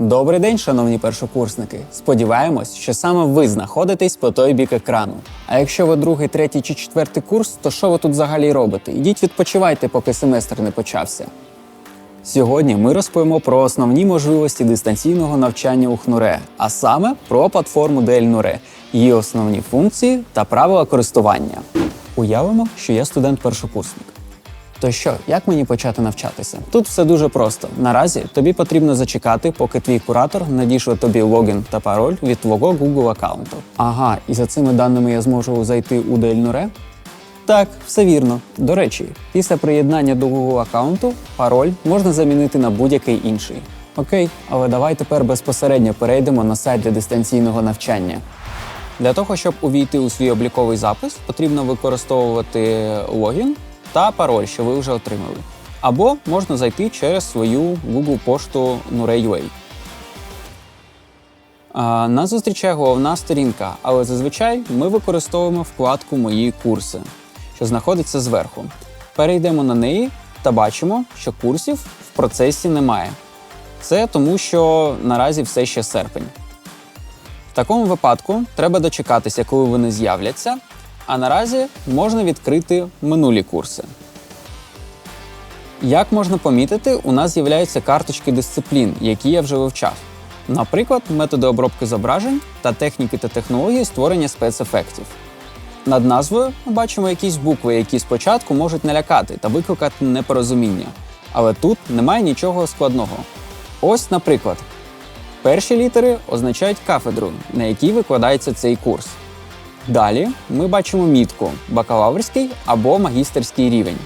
Добрий день, шановні першокурсники. Сподіваємось, що саме ви знаходитесь по той бік екрану. А якщо ви другий, третій чи четвертий курс, то що ви тут взагалі робите? Ідіть відпочивайте, поки семестр не почався. Сьогодні ми розповімо про основні можливості дистанційного навчання у ХНУРЕ, а саме про платформу DLNURE, її основні функції та правила користування. Уявимо, що я студент-першокурсник. То що, як мені почати навчатися? Тут все дуже просто. Наразі тобі потрібно зачекати, поки твій куратор надійшле тобі логін та пароль від твого Google аккаунту. Ага, і за цими даними я зможу зайти у Дельнуре? Так, все вірно. До речі, після приєднання до Google аккаунту пароль можна замінити на будь-який інший. Окей, але давай тепер безпосередньо перейдемо на сайт для дистанційного навчання. Для того, щоб увійти у свій обліковий запис, потрібно використовувати логін та пароль, що ви вже отримали. Або можна зайти через свою Google пошту Nure.ua. Нас зустрічає головна сторінка, але зазвичай ми використовуємо вкладку Мої курси, що знаходиться зверху. Перейдемо на неї та бачимо, що курсів в процесі немає. Це тому, що наразі все ще серпень. В такому випадку треба дочекатися, коли вони з'являться, а наразі можна відкрити минулі курси. Як можна помітити, у нас з'являються карточки дисциплін, які я вже вивчав. Наприклад, методи обробки зображень та техніки та технології створення спецефектів. Над назвою ми бачимо якісь букви, які спочатку можуть налякати та викликати непорозуміння. Але тут немає нічого складного. Ось, наприклад, перші літери означають кафедру, на якій викладається цей курс. Далі ми бачимо мітку бакалаврський або магістерський рівень.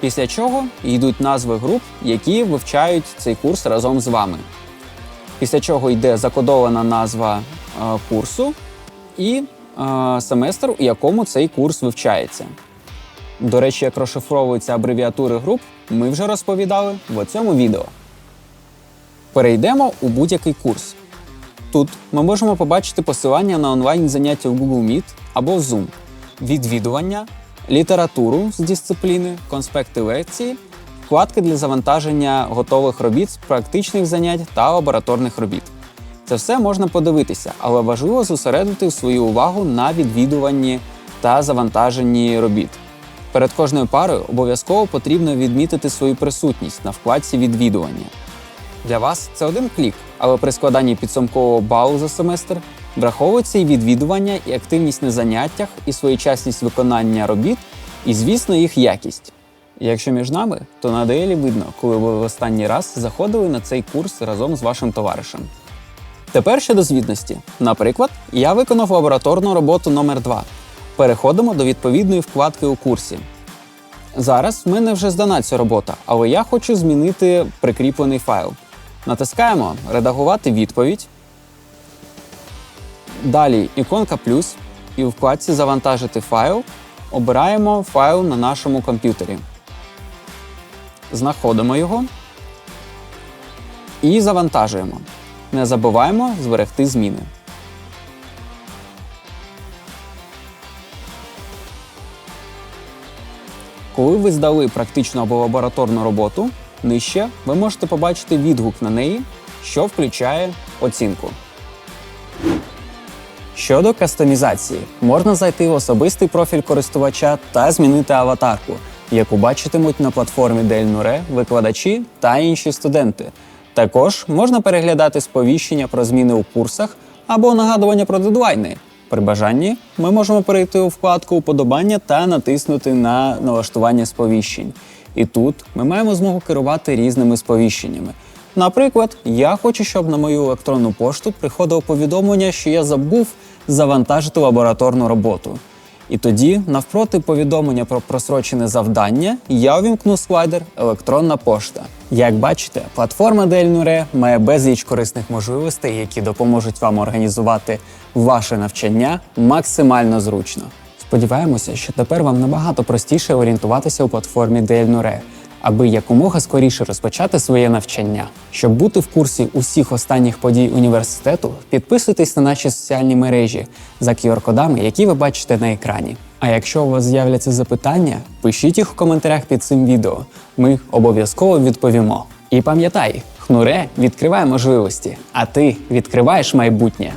Після чого йдуть назви груп, які вивчають цей курс разом з вами. Після чого йде закодована назва е, курсу і е, семестр, у якому цей курс вивчається. До речі, як розшифровуються абревіатури груп, ми вже розповідали в цьому відео. Перейдемо у будь-який курс. Тут ми можемо побачити посилання на онлайн заняття в Google Meet або Zoom, відвідування, літературу з дисципліни, конспекти лекції, вкладки для завантаження готових робіт з практичних занять та лабораторних робіт. Це все можна подивитися, але важливо зосередити свою увагу на відвідуванні та завантаженні робіт. Перед кожною парою обов'язково потрібно відмітити свою присутність на вкладці відвідування. Для вас це один клік, але при складанні підсумкового балу за семестр враховується і відвідування, і активність на заняттях, і своєчасність виконання робіт, і, звісно, їх якість. Якщо між нами, то на дейлі видно, коли ви в останній раз заходили на цей курс разом з вашим товаришем. Тепер щодо звітності. Наприклад, я виконав лабораторну роботу номер 2 Переходимо до відповідної вкладки у курсі. Зараз в мене вже здана ця робота, але я хочу змінити прикріплений файл. Натискаємо Редагувати відповідь. Далі іконка плюс, і у вкладці Завантажити файл обираємо файл на нашому комп'ютері. Знаходимо його і завантажуємо. Не забуваємо зберегти зміни. Коли ви здали практичну або лабораторну роботу, нижче ви можете побачити відгук на неї, що включає оцінку. Щодо кастомізації, можна зайти в особистий профіль користувача та змінити аватарку, яку бачитимуть на платформі Дельнуре викладачі та інші студенти. Також можна переглядати сповіщення про зміни у курсах або нагадування про дедлайни. При бажанні ми можемо перейти у вкладку Уподобання та натиснути на налаштування сповіщень. І тут ми маємо змогу керувати різними сповіщеннями. Наприклад, я хочу, щоб на мою електронну пошту приходило повідомлення, що я забув завантажити лабораторну роботу. І тоді, навпроти повідомлення про просрочене завдання, я увімкну слайдер Електронна пошта. Як бачите, платформа Дельнуре має безліч корисних можливостей, які допоможуть вам організувати ваше навчання максимально зручно. Сподіваємося, що тепер вам набагато простіше орієнтуватися у платформі Дельнуре, аби якомога скоріше розпочати своє навчання. Щоб бути в курсі усіх останніх подій університету, підписуйтесь на наші соціальні мережі за QR-кодами, які ви бачите на екрані. А якщо у вас з'являться запитання, пишіть їх у коментарях під цим відео. Ми обов'язково відповімо. І пам'ятай, Нуре відкриває можливості, а ти відкриваєш майбутнє.